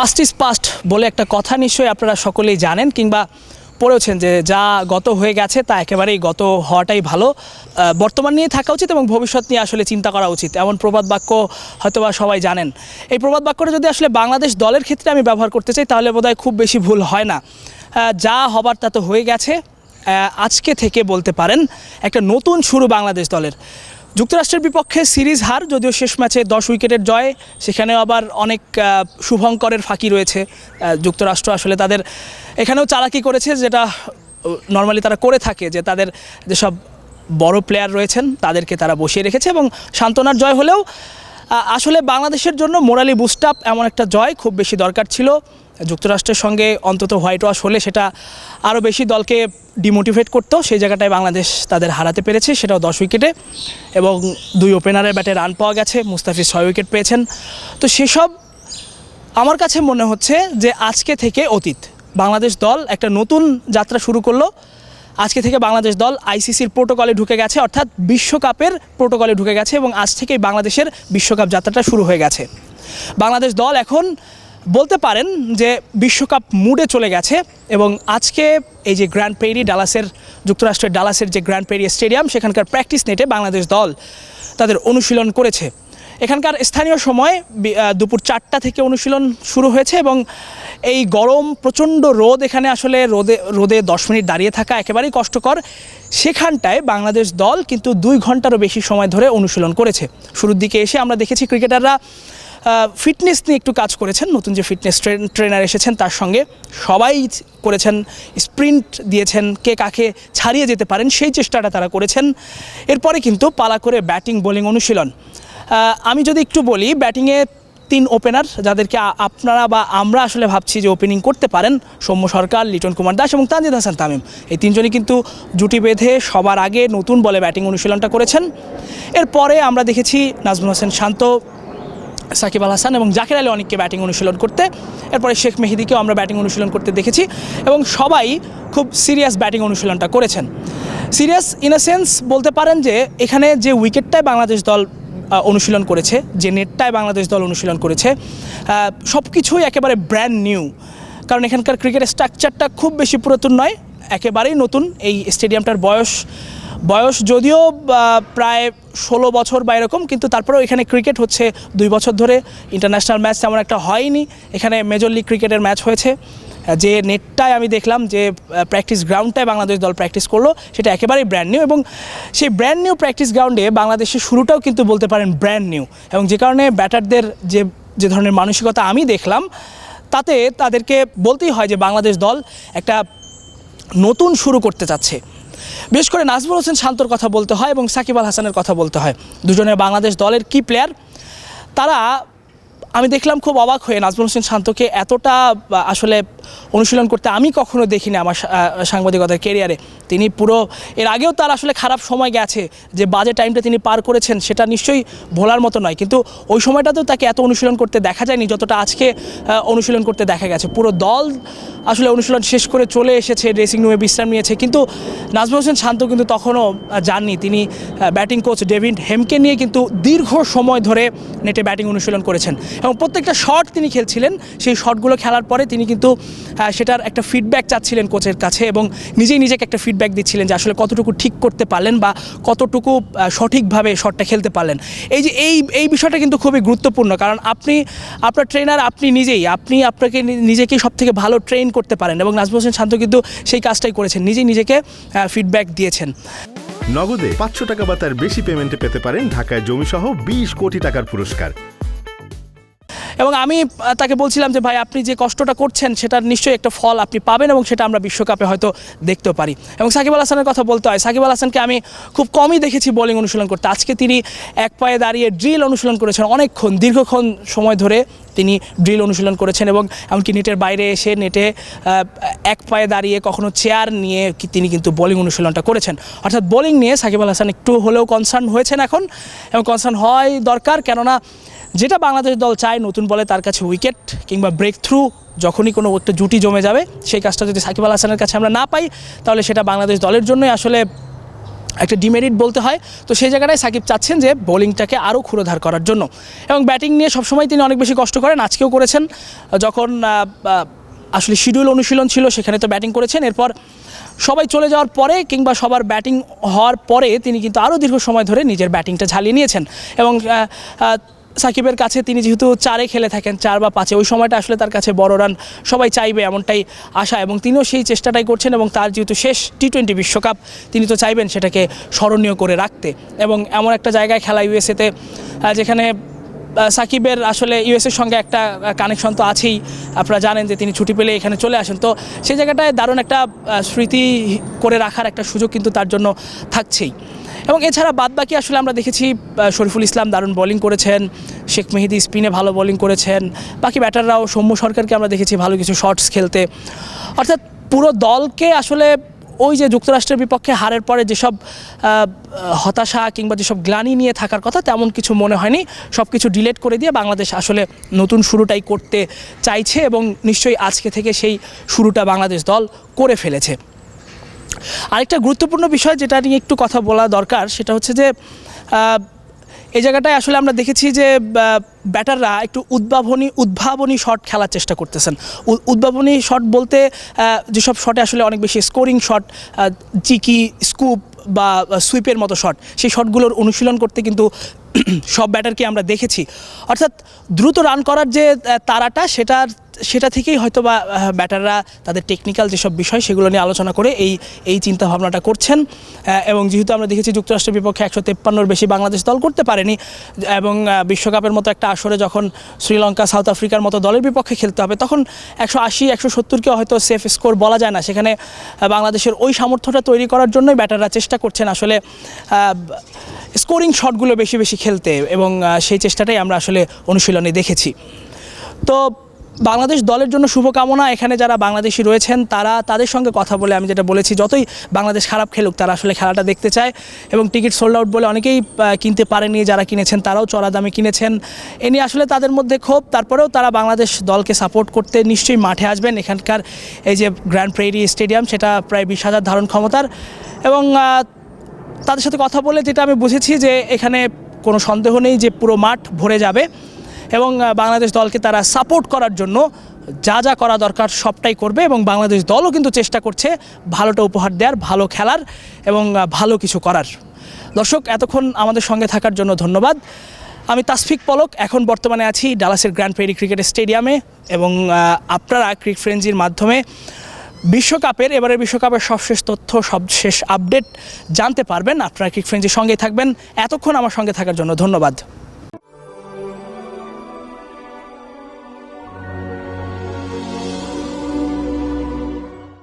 Past is past বলে একটা কথা নিশ্চয়ই আপনারা সকলেই জানেন কিংবা পড়েছেন যে যা গত হয়ে গেছে তা একেবারেই গত হওয়াটাই ভালো। বর্তমান নিয়ে থাকা উচিত এবং ভবিষ্যৎ নিয়ে আসলে চিন্তা করা উচিত। এমন প্রবাদ বাক্য হয়তোবা সবাই জানেন। এই প্রবাদ বাক্যটা যদি আসলে বাংলাদেশ দলের ক্ষেত্রে আমি ব্যবহার করতে চাই, তাহলে বোধহয় খুব বেশি ভুল হয় না। যা হবার তা তো হয়ে গেছে। আজকে থেকে বলতে পারেন, একটা নতুন শুরু বাংলাদেশ দলের। যুক্তরাষ্ট্রের বিপক্ষে সিরিজ হার, যদিও শেষ ম্যাচে দশ উইকেটের জয়, সেখানেও আবার অনেক শুভঙ্করের ফাঁকি রয়েছে। যুক্তরাষ্ট্র আসলে তাদের এখানেও চালাকি করেছে, যেটা নর্মালি তারা করে থাকে, যে তাদের যেসব বড় প্লেয়ার রয়েছেন, তাদেরকে তারা বসিয়ে রেখেছে এবং সান্ত্বনার জয় হলেও আসলে বাংলাদেশের জন্য মোরালি বুস্ট আপ এমন একটা জয় খুব বেশি দরকার ছিল। যুক্তরাষ্ট্রের সঙ্গে অন্তত হোয়াইট ওয়াশ হলে সেটা আরও বেশি দলকে ডিমোটিভেট করতো। সেই জায়গাটায় বাংলাদেশ তাদের হারাতে পেরেছে, সেটাও দশ উইকেটে। এবং দুই ওপেনারের ব্যাটে রান পাওয়া গেছে, মুস্তাফিজ ছয় উইকেট পেয়েছেন। তো সেসব আমার কাছে মনে হচ্ছে যে আজকে থেকে অতীত, বাংলাদেশ দল একটা নতুন যাত্রা শুরু করল। আজকে থেকে বাংলাদেশ দল আইসিসির প্রোটোকলে ঢুকে গেছে, অর্থাৎ বিশ্বকাপের প্রোটোকলে ঢুকে গেছে এবং আজ থেকেই বাংলাদেশের বিশ্বকাপ যাত্রাটা শুরু হয়ে গেছে। বাংলাদেশ দল এখন বলতে পারেন যে বিশ্বকাপ মুডে চলে গেছে এবং আজকে এই যে গ্র্যান্ড পেরি ডালাসের, যুক্তরাষ্ট্রের ডালাসের যে গ্র্যান্ড পেরি স্টেডিয়াম, সেখানকার প্র্যাকটিস নেটে বাংলাদেশ দল তাদের অনুশীলন করেছে। এখানকার স্থানীয় সময় দুপুর চারটা থেকে অনুশীলন শুরু হয়েছে এবং এই গরম প্রচণ্ড রোদ এখানে আসলে রোদে রোদে দশ মিনিট দাঁড়িয়ে থাকা একেবারেই কষ্টকর। সেখানটায় বাংলাদেশ দল কিন্তু দুই ঘন্টারও বেশি সময় ধরে অনুশীলন করেছে। শুরুর দিকে এসে আমরা দেখেছি ক্রিকেটাররা ফিটনেস নিয়ে একটু কাজ করেছেন, নতুন যে ফিটনেস ট্রেনার এসেছেন তার সঙ্গে সবাই করেছেন, স্প্রিন্ট দিয়েছেন, কে কাকে ছাড়িয়ে যেতে পারেন সেই চেষ্টাটা তারা করেছেন। এরপরে কিন্তু পালা করে ব্যাটিং, বোলিং অনুশীলন। আমি যদি একটু বলি, ব্যাটিংয়ে তিন ওপেনার যাদেরকে আপনারা বা আমরা আসলে ভাবছি যে ওপেনিং করতে পারেন, সৌম্য সরকার, লিটন কুমার দাস এবং তানজিদ হাসান তামিম। এই তিনজনই কিন্তু জুটি বেঁধে সবার আগে নতুন বলে ব্যাটিং অনুশীলনটা করেছেন। এরপরে আমরা দেখেছি নাজমুল হোসেন শান্ত, সাকিব আল হাসান এবং জাকির আলী অনেককে ব্যাটিং অনুশীলন করতে। এরপরে শেখ মেহেদিকেও আমরা ব্যাটিং অনুশীলন করতে দেখেছি এবং সবাই খুব সিরিয়াস ব্যাটিং অনুশীলনটা করেছেন। সিরিয়াস ইন সেন্স বলতে পারেন যে এখানে যে উইকেটটায় বাংলাদেশ দল অনুশীলন করেছে, যে নেটটায় বাংলাদেশ দল অনুশীলন করেছে। সব কিছুই একেবারে ব্র্যান্ড নিউ কারণ এখানকার ক্রিকেট স্ট্রাকচারটা খুব বেশি পুরাতন নয়, একেবারেই নতুন। এই স্টেডিয়ামটার বয়স বয়স যদিও প্রায় ষোলো বছর বা এরকম, কিন্তু তারপরেও এখানে ক্রিকেট হচ্ছে দুই বছর ধরে। ইন্টারন্যাশনাল ম্যাচ তেমন একটা হয়নি। এখানে মেজর লিগ ক্রিকেটের ম্যাচ হয়েছে। যে নেটটায় আমি দেখলাম যে প্র্যাকটিস গ্রাউন্ডটায় বাংলাদেশ দল প্র্যাকটিস করল, সেটা একেবারেই ব্র্যান্ড নিউ এবং সেই ব্র্যান্ড নিউ প্র্যাকটিস গ্রাউন্ডে বাংলাদেশের শুরুটাও কিন্তু বলতে পারেন ব্র্যান্ড নিউ এবং যে কারণে ব্যাটারদের যে যে ধরনের মানসিকতা আমি দেখলাম, তাতে তাদেরকে বলতেই হয় যে বাংলাদেশ দল একটা নতুন শুরু করতে চাচ্ছে। বিশেষ করে নাজমুল হোসেন শান্তর কথা বলতে হয় এবং সাকিব আল হাসানের কথা বলতে হয়। দুজনের বাংলাদেশ দলের কি প্লেয়ার তারা আমি দেখলাম খুব অবাক হয়ে নাজমুল হোসেন শান্তকে এতটা আসলে অনুশীলন করতে আমি কখনো দেখিনি আমার সাংবাদিকতার কেরিয়ারে তিনি পুরো, এর আগেও তার আসলে খারাপ সময় গেছে, যে বাজে টাইমটা তিনি পার করেছেন, সেটা নিশ্চয়ই ভোলার মতো নয়। কিন্তু ওই সময়টাতেও তাকে এত অনুশীলন করতে দেখা যায়নি, যতটা আজকে অনুশীলন করতে দেখা গেছে। পুরো দল আসলে অনুশীলন শেষ করে চলে এসেছে ড্রেসিং রুমে বিশ্রাম নিয়েছে। কিন্তু নাজমুল হোসেন শান্ত কিন্তু তখনও যাননি। তিনি ব্যাটিং কোচ ডেভিড হেমকে নিয়ে কিন্তু দীর্ঘ সময় ধরে নেটে ব্যাটিং অনুশীলন করেছেন। এবং প্রত্যেকটা শট তিনি খেলছিলেন, সেই শটগুলো খেলার পরে তিনি কিন্তু সেটার একটা ফিডব্যাক চাচ্ছিলেন কোচের কাছে এবং নিজেই নিজেকে একটা ফিডব্যাক দিচ্ছিলেন যে আসলে কতটুকু ঠিক করতে পারলেন বা কতটুকু সঠিকভাবে শটটা খেলতে পারলেন। এই যে, এই এই বিষয়টা কিন্তু খুবই গুরুত্বপূর্ণ। কারণ আপনি, আপনার ট্রেনার আপনি নিজেই, আপনি আপনাকে নি- নিজেকেই সব থেকে ভালো ট্রেন করতে পারেন এবং নাজমুল হোসেন শান্ত কিন্তু সেই কাজটাই করেছেন, নিজেই নিজেকে ফিডব্যাক দিয়েছেন। নগদে পাঁচশো টাকা বা তার বেশি পেমেন্টে পেতে পারেন ঢাকায় জমিসহ বিশ কোটি টাকার পুরস্কার। এবং আমি তাকে বলছিলাম যে, ভাই, আপনি যে কষ্টটা করছেন, সেটার নিশ্চয়ই একটা ফল আপনি পাবেন এবং সেটা আমরা বিশ্বকাপে হয়তো দেখতেও পারি। এবং সাকিব আল হাসানের কথা বলতে হয়, সাকিব আল হাসানকে আমি খুব কমই দেখেছি বোলিং অনুশীলন করতে। আজকে তিনি এক পায়ে দাঁড়িয়ে ড্রিল অনুশীলন করেছেন অনেকক্ষণ, দীর্ঘক্ষণ সময় ধরে তিনি ড্রিল অনুশীলন করেছেন এবং এমনকি নেটের বাইরে এসে, নেটে এক পায়ে দাঁড়িয়ে কখনো চেয়ার নিয়ে তিনি কিন্তু বোলিং অনুশীলনটা করেছেন। অর্থাৎ বোলিং নিয়ে সাকিব আল হাসান একটু হলেও কনসার্ন হয়েছেন এখন, এবং কনসার্ন হয় দরকার। কেননা যেটা বাংলাদেশ দল চায়, নতুন বলে তার কাছে উইকেট কিংবা ব্রেক থ্রু যখনই কোনো একটা জুটি জমে যাবে, সেই কাজটা যদি সাকিব আল হাসানের কাছে আমরা না পাই, তাহলে সেটা বাংলাদেশ দলের জন্যই আসলে একটা ডিমেরিট বলতে হয়। তো সেই জায়গাটায় সাকিব চাচ্ছেন যে বোলিংটাকে আরও ক্ষুরোধার করার জন্য। এবং ব্যাটিং নিয়ে সবসময় তিনি অনেক বেশি কষ্ট করেন, আজকেও করেছেন। যখন আসলে শিডিউল অনুশীলন ছিল, সেখানে তো ব্যাটিং করেছেন। এরপর সবাই চলে যাওয়ার পরে কিংবা সবার ব্যাটিং হওয়ার পরে তিনি কিন্তু আরও দীর্ঘ সময় ধরে নিজের ব্যাটিংটা ঝালিয়ে নিয়েছেন। এবং সাকিবের কাছে তিনি যেহেতু চারে খেলে থাকেন, চার বা পাঁচে, ওই সময়টা আসলে তার কাছে বড় রান সবাই চাইবে এমনটাই আশা এবং তিনিও সেই চেষ্টাটাই করছেন এবং তার যেহেতু শেষ টি টোয়েন্টি বিশ্বকাপ, তিনি তো চাইবেন সেটাকে স্মরণীয় করে রাখতে এবং এমন একটা জায়গায় খেলা ইউএসএতে যেখানে সাকিবের আসলে ইউএসের সঙ্গে একটা কানেকশন তো আছেই। আপনারা জানেন যে তিনি ছুটি পেলে এখানে চলে আসেন। তো সেই জায়গাটায় দারুণ একটা স্মৃতি করে রাখার একটা সুযোগ কিন্তু তার জন্য থাকছেই। এবং এছাড়া বাদবাকি আসলে আমরা দেখেছি শরীফুল ইসলাম দারুণ বোলিং করেছেন, শেখ মেহেদি স্পিনে ভালো বোলিং করেছেন, বাকি ব্যাটাররাও সৌম্য সরকারকে আমরা দেখেছি ভালো কিছু শটস খেলতে। অর্থাৎ পুরো দলকে আসলে ওই যে যুক্তরাষ্ট্রের বিপক্ষে হারের পরে যেসব হতাশা কিংবা যেসব গ্লানি নিয়ে থাকার কথা তেমন কিছু মনে হয়নি। সব কিছু ডিলেট করে দিয়ে বাংলাদেশ আসলে নতুন শুরুটাই করতে চাইছে এবং নিশ্চয়ই আজকে থেকে সেই শুরুটা বাংলাদেশ দল করে ফেলেছে। আরেকটা গুরুত্বপূর্ণ বিষয় যেটা নিয়ে একটু কথা বলা দরকার, সেটা হচ্ছে যে এই জায়গাটায় আসলে আমরা দেখেছি যে ব্যাটাররা একটু উদ্ভাবনী উদ্ভাবনী শট খেলার চেষ্টা করতেছেন। উদ্ভাবনী শট বলতে যেসব শটে আসলে অনেক বেশি স্কোরিং শট চিকি স্কুপ বা সুইপের মতো শট সেই শটগুলোর অনুশীলন করতে কিন্তু সব ব্যাটারকে আমরা দেখেছি। অর্থাৎ দ্রুত রান করার যে তারাটা, সেটার সেটা থেকেই হয়তো বা ব্যাটাররা তাদের টেকনিক্যাল যেসব বিষয় সেগুলো নিয়ে আলোচনা করে এই এই চিন্তা ভাবনাটা করছেন এবং যেহেতু আমরা দেখেছি যুক্তরাষ্ট্রের বিপক্ষে একশো তেপ্পান্নর বেশি বাংলাদেশ দল করতে পারেনি, এবং বিশ্বকাপের মতো একটা আসরে যখন শ্রীলঙ্কা, সাউথ আফ্রিকার মতো দলের বিপক্ষে খেলতে হবে, তখন একশো আশি, একশো সত্তরকেও হয়তো সেফ স্কোর বলা যায় না। সেখানে বাংলাদেশের ওই সামর্থ্যটা তৈরি করার জন্যই ব্যাটাররা চেষ্টা করছেন আসলে স্কোরিং শটগুলো বেশি বেশি খেলতে, এবং সেই চেষ্টাটাই আমরা আসলে অনুশীলনে দেখেছি। তো বাংলাদেশ দলের জন্য শুভকামনা। এখানে যারা বাংলাদেশি রয়েছেন, তারা তাদের সঙ্গে কথা বলে আমি যেটা বলেছি, যতই বাংলাদেশ খারাপ খেলুক, তারা আসলে খেলাটা দেখতে চায়। এবং টিকিট সোল্ড আউট বলে অনেকেই কিনতে পারেনি, যারা কিনেছেন তারাও চড়া দামে কিনেছেন। এ নিয়ে আসলে তাদের মধ্যে ক্ষোভ। তারপরেও তারা বাংলাদেশ দলকে সাপোর্ট করতে নিশ্চয়ই মাঠে আসবেন। এখানকার এই যে গ্র্যান্ড প্রেরি স্টেডিয়াম সেটা প্রায় বিশ হাজার ধারণ ক্ষমতার। এবং তাদের সাথে কথা বলে যেটা আমি বুঝেছি যে এখানে কোনো সন্দেহ নেই যে পুরো মাঠ ভরে যাবে। এবং বাংলাদেশ দলকে তারা সাপোর্ট করার জন্য যা যা করা দরকার সবটাই করবে এবং বাংলাদেশ দলও কিন্তু চেষ্টা করছে ভালোটা উপহার দেওয়ার, ভালো খেলার এবং ভালো কিছু করার। দর্শক, এতক্ষণ আমাদের সঙ্গে থাকার জন্য ধন্যবাদ। আমি তাসফিক পলক, এখন বর্তমানে আছি ডালাসের গ্র্যান্ড প্রেরি ক্রিকেট স্টেডিয়ামে এবং আপনারা ক্রিক ফ্রেন্সির মাধ্যমে বিশ্বকাপের, এবারের বিশ্বকাপের সবশেষ তথ্য, সবশেষ আপডেট জানতে পারবেন। আপনারা ক্রিক ফ্রেন্সির সঙ্গেই থাকবেন। এতক্ষণ আমার সঙ্গে থাকার জন্য ধন্যবাদ।